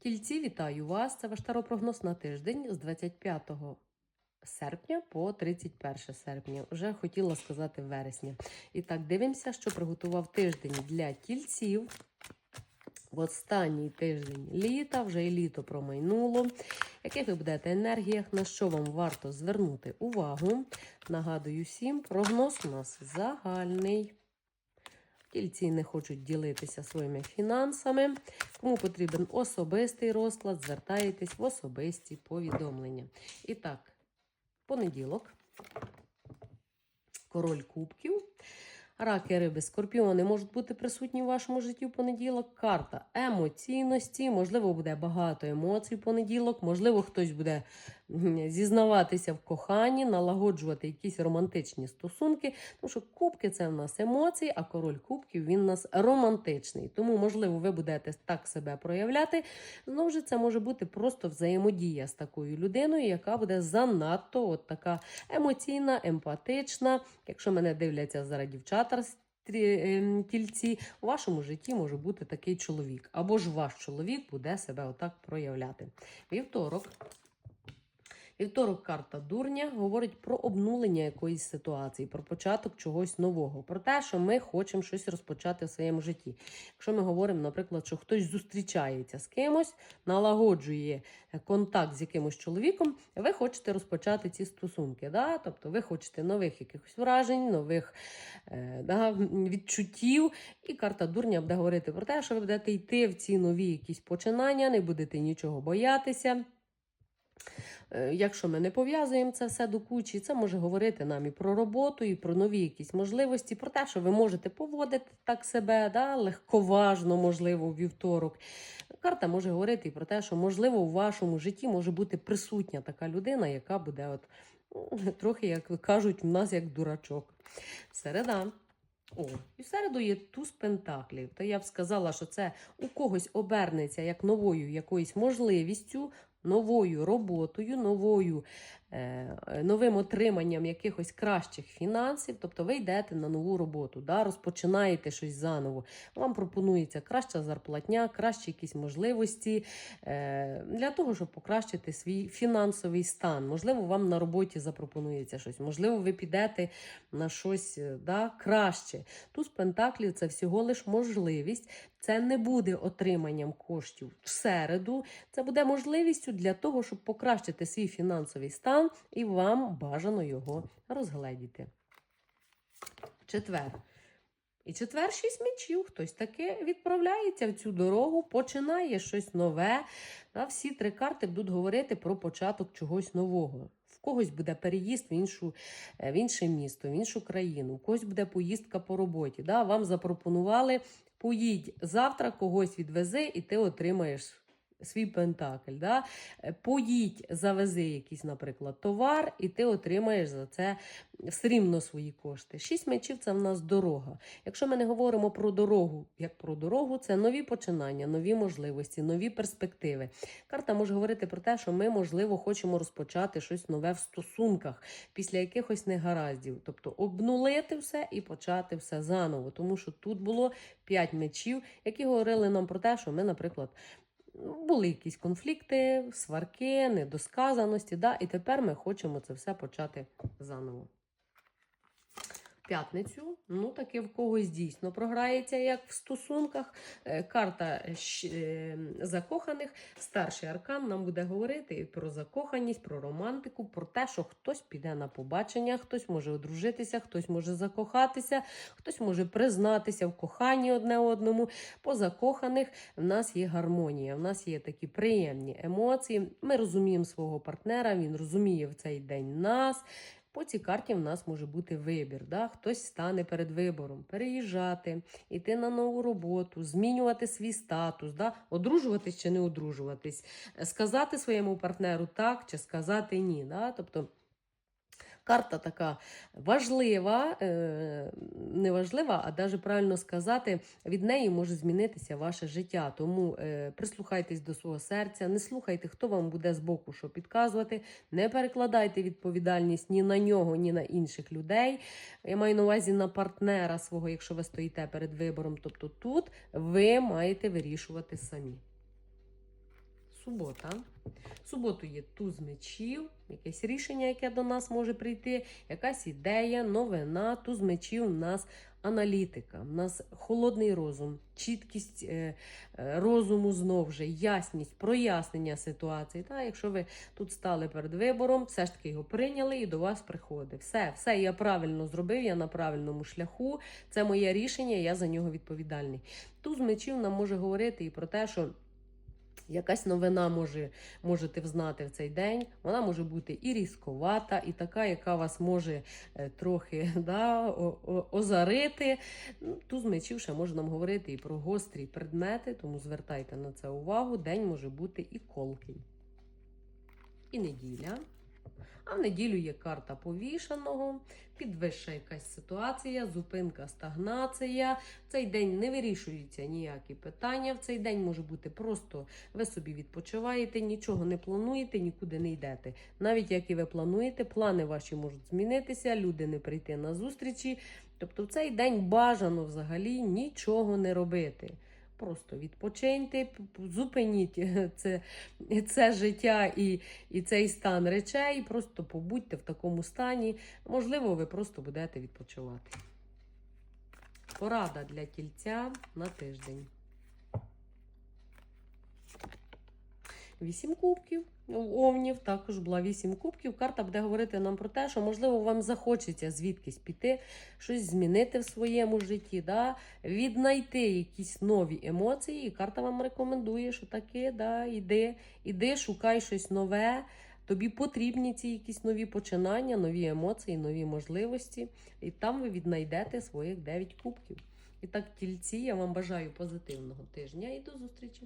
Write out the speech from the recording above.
Тільці, вітаю вас! Це ваш таропрогноз на тиждень з 25 серпня по 31 серпня. Вже хотіла сказати вересня. І так, дивимося, що приготував тиждень для тільців. В останній тиждень літа, вже і літо промайнуло. Яких ви будете енергіях, на що вам варто звернути увагу? Нагадую всім, прогноз у нас загальний. Тільці не хочуть ділитися своїми фінансами. Кому потрібен особистий розклад, звертаєтесь в особисті повідомлення. І так, понеділок, король кубків. Раки, риби, скорпіони можуть бути присутні в вашому житті в понеділок. Карта емоційності. Можливо, буде багато емоцій в понеділок. Можливо, хтось буде зізнаватися в коханні, налагоджувати якісь романтичні стосунки. Тому що кубки це в нас емоції, а король кубків він у нас романтичний. Тому, можливо, ви будете так себе проявляти. Знову ж це може бути просто взаємодія з такою людиною, яка буде занадто от така емоційна, емпатична. Якщо мене дивляться зараз дівчата. ем, Тільці у вашому житті може бути такий чоловік, або ж ваш чоловік буде себе отак проявляти. Вівторок. Вівторок карта дурня говорить про обнулення якоїсь ситуації, про початок чогось нового, про те, що ми хочемо щось розпочати в своєму житті. Якщо ми говоримо, наприклад, що хтось зустрічається з кимось, налагоджує контакт з якимось чоловіком, ви хочете розпочати ці стосунки. Да? Тобто ви хочете нових якихось вражень, нових е, да, відчуттів. І карта дурня буде говорити про те, що ви будете йти в ці нові якісь починання, не будете нічого боятися. Е, Якщо ми не пов'язуємо це все до кучі, це може говорити нам і про роботу, і про нові якісь можливості, про те, що ви можете поводити так себе, да, легковажно, можливо, вівторок. Карта може говорити і про те, що, можливо, у вашому житті може бути присутня така людина, яка буде от, м, трохи, як кажуть, у нас як дурачок. Середа. О, і в середу є туз пентаклів. То я б сказала, що це у когось обернеться як новою якоюсь можливістю, новою роботою, новою, е, новим отриманням якихось кращих фінансів. Тобто ви йдете на нову роботу, да, розпочинаєте щось заново. Вам пропонується краща зарплатня, кращі якісь можливості е, для того, щоб покращити свій фінансовий стан. Можливо, вам на роботі запропонується щось, можливо, ви підете на щось е, да, краще. Туз пентаклів це всього лиш можливість. Це не буде отриманням коштів в середу. Це буде можливістю для того, щоб покращити свій фінансовий стан, і вам бажано його розгледіти. Четвер. І четвер шість мечів. Хтось таки відправляється в цю дорогу, починає щось нове. Та всі три карти будуть говорити про початок чогось нового. В когось буде переїзд в іншу, е, в інше місто, в іншу країну, у когось буде поїздка по роботі. Да? Вам запропонували поїдь завтра, когось відвези, і ти отримаєш свій пентакль. Да? Е, Поїдь, завези якийсь, наприклад, товар, і ти отримаєш за це все рівно свої кошти. Шість мечів це в нас дорога. Якщо ми не говоримо про дорогу, як про дорогу, це нові починання, нові можливості, нові перспективи. Карта може говорити про те, що ми, можливо, хочемо розпочати щось нове в стосунках після якихось негараздів. Тобто обнулити все і почати все заново. Тому що тут було п'ять мечів, які говорили нам про те, що ми, наприклад, були якісь конфлікти, сварки, недосказаності, да? і тепер ми хочемо це все почати заново. П'ятницю, ну таки в когось дійсно програється, як в стосунках. Е, Карта е, закоханих, старший аркан нам буде говорити про закоханість, про романтику, про те, що хтось піде на побачення, хтось може одружитися, хтось може закохатися, хтось може признатися в коханні одне одному. По закоханих в нас є гармонія, в нас є такі приємні емоції. Ми розуміємо свого партнера, він розуміє в цей день нас. По цій карті в нас може бути вибір. Да? Хтось стане перед вибором переїжджати, йти на нову роботу, змінювати свій статус, да? одружуватись чи не одружуватись, сказати своєму партнеру так чи сказати ні. Да? Тобто карта така важлива, е, не важлива, а навіть правильно сказати, від неї може змінитися ваше життя. Тому е, прислухайтесь до свого серця, не слухайте, хто вам буде збоку що підказувати, не перекладайте відповідальність ні на нього, ні на інших людей. Я маю на увазі на партнера свого, якщо ви стоїте перед вибором. Тобто тут ви маєте вирішувати самі. Субота. В суботу є туз мечів, якесь рішення, яке до нас може прийти, якась ідея, новина. Туз мечів у нас аналітика, у нас холодний розум, чіткість е, е, розуму знов же, ясність, прояснення ситуації. Та, якщо ви тут стали перед вибором, все ж таки його прийняли і до вас приходить. Все, все я правильно зробив, я на правильному шляху. Це моє рішення, я за нього відповідальний. Туз мечів нам може говорити і про те, що. Якась новина може, можете взнати в цей день. Вона може бути і різковата, і така, яка вас може е, трохи да, озарити. Ну, Туз мечів ще може нам говорити і про гострі предмети, тому звертайте на це увагу. День може бути і колкий. І неділя. А в неділю є карта повішаного, підвища якась ситуація, зупинка, стагнація. В цей день не вирішуються ніякі питання. В цей день може бути просто ви собі відпочиваєте, нічого не плануєте, нікуди не йдете. Навіть як і ви плануєте, плани ваші можуть змінитися, люди не прийти на зустрічі. Тобто в цей день бажано взагалі нічого не робити. Просто відпочиньте, зупиніть це, це життя і, і цей стан речей. Просто побудьте в такому стані. Можливо, ви просто будете відпочивати. Порада для тільця на тиждень. Вісім кубків овнів, також була вісім кубків. Карта буде говорити нам про те, що, можливо, вам захочеться звідкись піти, щось змінити в своєму житті, да? віднайти якісь нові емоції. І карта вам рекомендує, що таки, да, іди, іди, шукай щось нове. Тобі потрібні ці якісь нові починання, нові емоції, нові можливості. І там ви віднайдете своїх 9 кубків. І так, тільці, я вам бажаю позитивного тижня і до зустрічі!